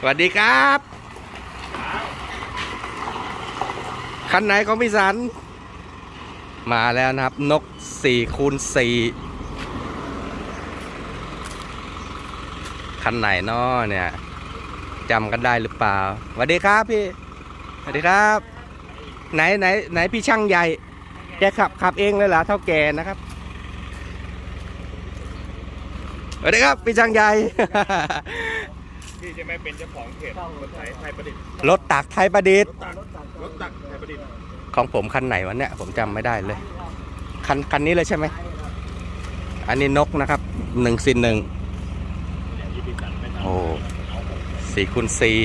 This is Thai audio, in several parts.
สวัสดีครับ คันไหนของพี่สัน มาแล้วนะครับ นก4คูณ4คันไหนนอเนี่ยจำกันได้หรือเปล่าสวัสดีครับพี่สวัสดีครับ ไหนไหนไหนพี่ช่างใหญ่แกขับขับเองเลยเหรอเท่าแกนะครับสวัสดีครับพี่ช่างใหญ่ พี่จะไม่เป็นเจ้าของเพจรถไถไทยประดิษฐ์รถตักไทยประดิษฐ์รถตักรถตักไทยประดิษฐ์ของผมคันไหนวะเนี่ย ผมจำไม่ได้เลย คันคันนี้เลยใช่ไหม อันนี้นกนะครับหนึ่งสิหนึ่งอย่างที่พี่ตัดไม่ทำโอ้สี่คูณสี่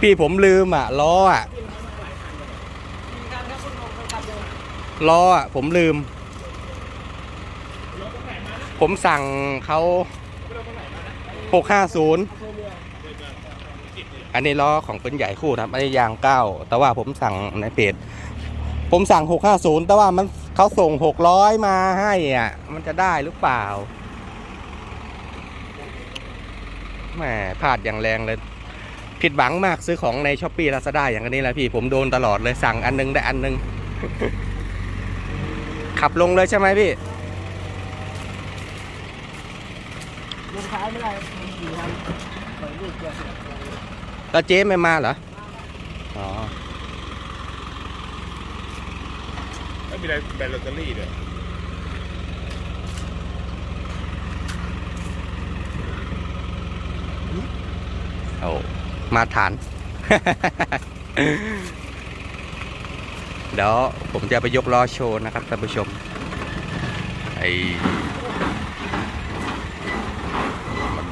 พี่ผมลืมอะล้ออะล้ออะผมลืม ผมสั่งเขา หกห้าศูนย์อันนี้ล้อของเป็นใหญ่คู่นะครับ อันนี้ยางเก้าแต่ว่าผมสั่งในเพจผมสั่งหกห้าศูนย์แต่ว่ามันเขาส่งหกร้อยมาให้อะ มันจะได้หรือเปล่าแหมพลาดอย่างแรงเลย ผิดหวังมากซื้อของในช้อปปี้ลาซาด้าอย่างนี้แหละพี่ ผมโดนตลอดเลยสั่งอันนึงได้อันนึง ขับลงเลยใช่ไหมพี่ลงท้ายไม่ได้ มันอยู่ทางเปิดลูกเดียวแล้วเจ๊ไม่มาเหรอ อ๋อ ไม่มีอะไรแบตลอตเตอรี่ด้วยโอ้มาฐาน เดี๋ยวผมจะไปยกล้อโชว์นะครับท่านผู้ชมไอ้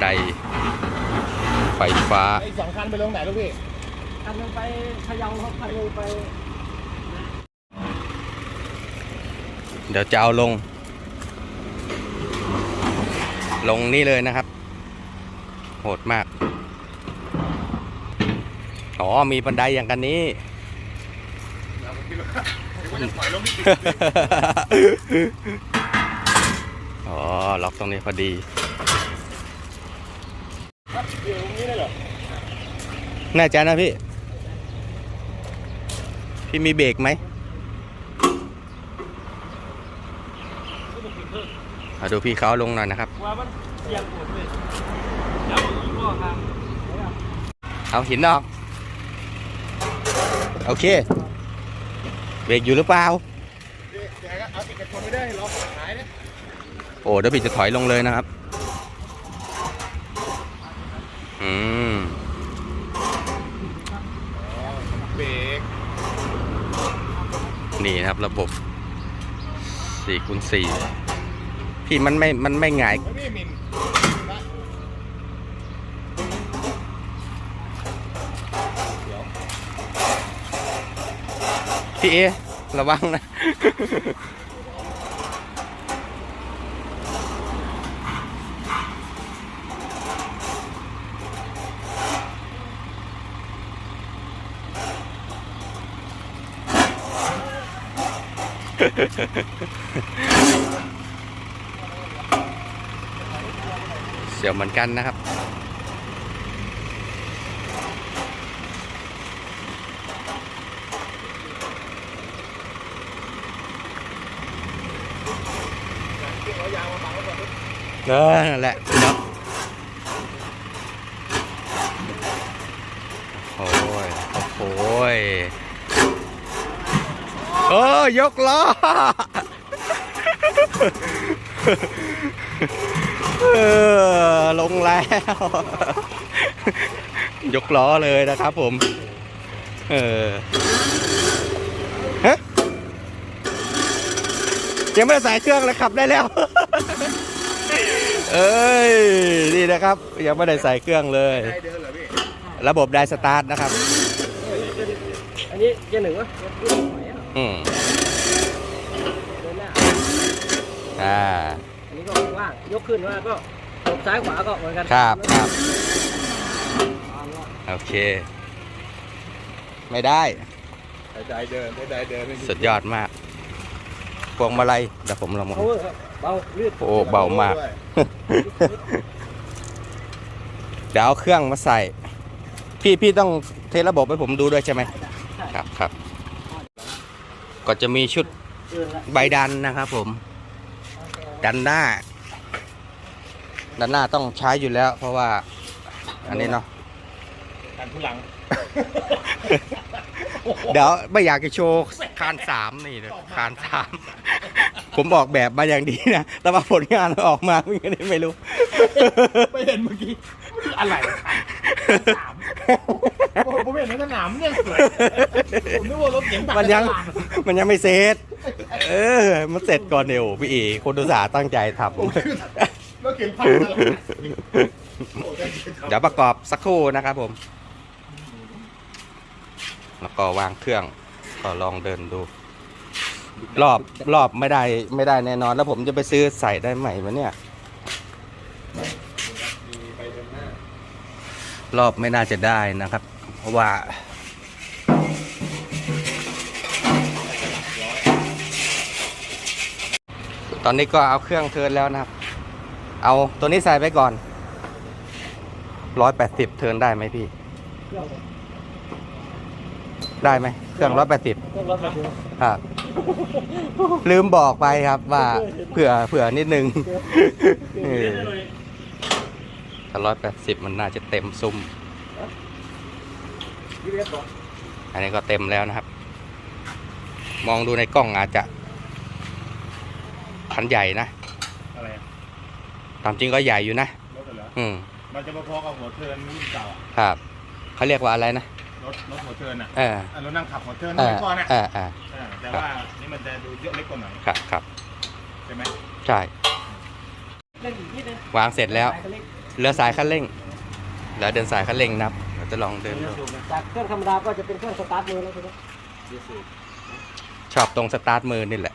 บัน ไดไฟฟ้าไอ้สองคันไปลงไหนลูกพี่คันหนึงไปพะเยาครับคันหนึงไปเดี๋ยวจะเอาลง ลงนี่เลยนะครับ โหดมาก อ๋อ มีบันไดอย่างกันนี้เราก็คิดว่าว่าจะปล่อยลงที่อ๋อ ล็อกตรงนี้พอดี เดี๋ยวตรงนี้ได้เหรอแน่ใจนะพี่ พี่มีเบรกไหมเอาดูพี่เขาเอาลงหน่อยนะครับ ว่ามันเสียงปวดเลยแล้วผมก็พ่อครับเอาหินออก โอเค เบรกอยู่หรือเปล่าเดี๋ยวเอาติดกระชนไม่ได้ล็อกหายนะโอ้เดี๋ยวพี่จะถอยลงเลยนะครับ อืมเบรกนี่นะครับระบบ4คูณ4พี่มันไม่ มันไม่หงายไม่มีมินพี่เอระวังนะ เสียวเหมือนกันนะครับ เออนั่นแหละเนาะโอ้ยโอ้ย เออยกล้อเออลงแล้ว ยกล้อเลยนะครับผม เออฮะยังไม่ได้ใส่เครื่องเลยขับได้แล้ว เอ้ยนี่นะครับ ยังไม่ได้ใส่เครื่องเลย ระบบไดสตาร์ทนะครับ อันนี้เกียร์หนึ่งวะ อยอะอืมเดินหน้าอ่า อันนี้ก็ว่างยกขึ้นว่าก็ตบซ้ายขวาก็เหมือนกันครับครับอ่าเนาะโอเค ไม่ได้ได้เดินได้เดินสุดยอดมากพวงมาลัยเดี๋ยวผมลองมาเขาครับเบาลื่นโอ้เบามากเดี๋ยวเอาเครื่องมาใส่ พี่พี่ต้องเทสระบบให้ผมดูด้วยใช่ไหมใช่ครับครับ ก็จะมีชุดเออละใบดันนะครับผม ดันหน้า ดันหน้าต้องใช้อยู่แล้ว เพราะว่า อันนี้เนาะการทุลัง เดี๋ยวไม่อยากจะโชว์คานสามนี่เลยคานสามผมออกแบบมาอย่างดีนะ แต่ว่าผลงานออกมาไม่ได้ไม่รู้ ไม่เห็นเมื่อกี้อะไรสามโอ้ ผมเห็นในสนามเนี่ยสวยผมนึกว่ารถเก๋งตัดมันยังตลาดมันยังไม่เสร็จ เออ มันเสร็จก่อนเดี๋ยวพี่เอคนอุตส่าห์ตั้งใจทรถเก๋งพังตลาดำเดี๋ยวประกอบสักครู่นะครับผม แล้วก็วางเครื่อง ก็ลองเดินดู รอบรอบไม่ได้ไม่ได้แน่นอน แล้วผมจะไปซื้อใส่ได้ใหม่มาเนี่ย รอบไม่น่าจะได้นะครับ เพราะว่า ตอนนี้ก็เอาเครื่องเทิร์นแล้วนะครับ เอาตัวนี้ใส่ไปก่อนร้อยแปดสิบเทิร์นได้ไหมพี่เครื่องได้ไหมเครื่องร้อยแปดสิบเครื่องรถมาถึงครับลืมบอกไปครับว่าเผื่อเผื่อนิดนึงเออ ถ้าร้อยแปดสิบมันน่าจะเต็มซุ้มยี่สิบเอ็ดบอกอันนี้ก็เต็มแล้วนะครับ มองดูในกล้องอาจจะคันใหญ่นะอะไรอะตามจริงก็ใหญ่อยู่นะ รถเหรอ อืม มันจะมาพอกับหัวเทิร์นรุ่นเก่าอะครับเขาเรียกว่าอะไรนะ รถรถหัวเทิร์นอะเอออะรถนั่งขับหัวเทิร์นเอสอมัยก่อนอะเออเอออ่าแต่ว่านี่มันจะดูเยอะเล็กกว่าหน่อยครับครับใช่ไหมใช่เล่นอีกนิดนึงวางเสร็จแล้วสายคันเร่ง เหลือสายคันเร่งเหลือเดินสายคันเร่งนะครับเราจะลองเดินดูจากเครื่องธรรมดาก็จะเป็นเครื่องสตาร์ทมือแล้วใช่ไหมชอบตรงสตาร์ทมือนี่แหละ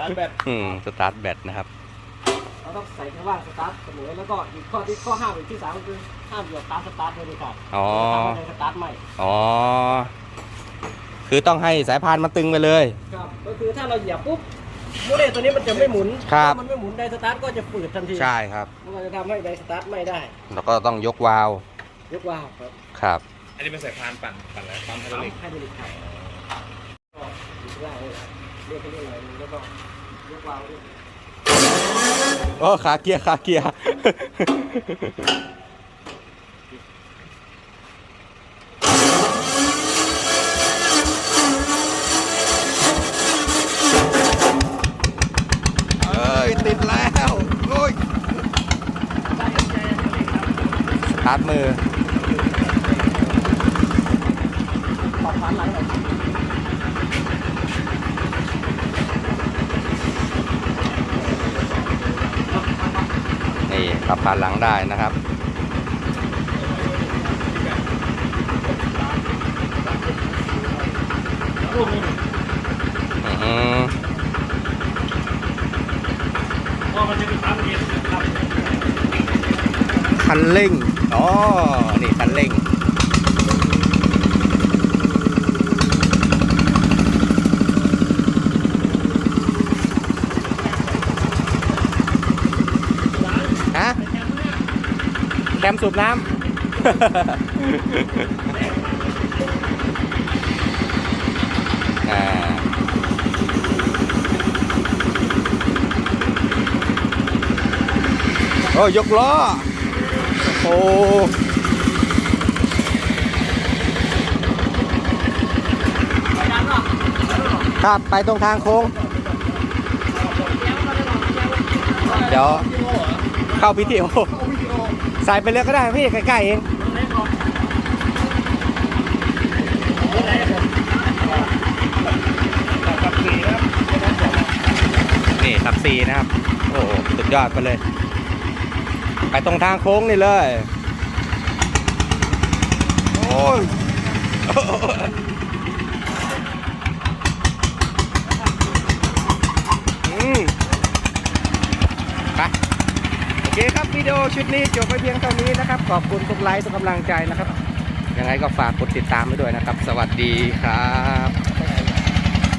ร้านแบตอืมสตาร์ทแบตนะครับเราต้องใส่ข้างล่างสตาร์ทเสมอแล้วก็อีกข้อที่ข้อห้ามอีกที่สามก็คือห้ามเหยียบตาร์ทสตาร์ทเลยดีกว่าอ๋อทำให้สตาร์ทใหม่อ๋อคือต้องให้สายพานมันตึงไปเลยครับก็คือถ้าเราเหยียบปุ๊บ โมเดลตัวนี้มันจะไม่หมุนครับ ถ้ามันไม่หมุนไดสตาร์ทก็จะฝืดทันทีใช่ครับ มันก็จะทำให้ไดสตาร์ทไม่ได้แล้วก็ต้องยกวาล์วยกวาล์วครับครับ อันนี้เป็นสายพานปั่นปั่นแล้วปั๊มไฮดรอลิกให้บริการก็อีกล่างเลยเรียกไปเรื่อยหน่อยนึงแล้วก็ยกวาล์วด้วยโอ้ขาเกียร์ขาเกียร์ เอ้ย ติดแล้วโอ้ยสตาร์ทมือปรับผ่านหลังหน่อยนี่ปรับผ่านหลังได้นะครับลูกนึงอืมพอมันจะเป็นปั๊มเกียร์ครับคันเร่ง อ๋อ นี่คันเร่งฮะแคมสูบน้ำอ่าโอ้ยกล้อ โอ้ครับไปตรงทางโค้ง เดี๋ยว เข้าพิธีโอใส่ไปเลยก็ได้พี่ใกล้ๆเองกับสีนะครับนี่ขับซีนะครับ โอ้โหสุดยอดไปเลย ไปตรงทางโค้งนี่เลย โอ้ยอืมไปโอเคครับวิดีโอชุดนี้จบไปเพียงเท่านี้นะครับ ขอบคุณทุกไลค์ทุกกำลังใจนะครับ ยังไงก็ฝากกดติดตามไว้ด้วยนะครับ สวัสดีครับ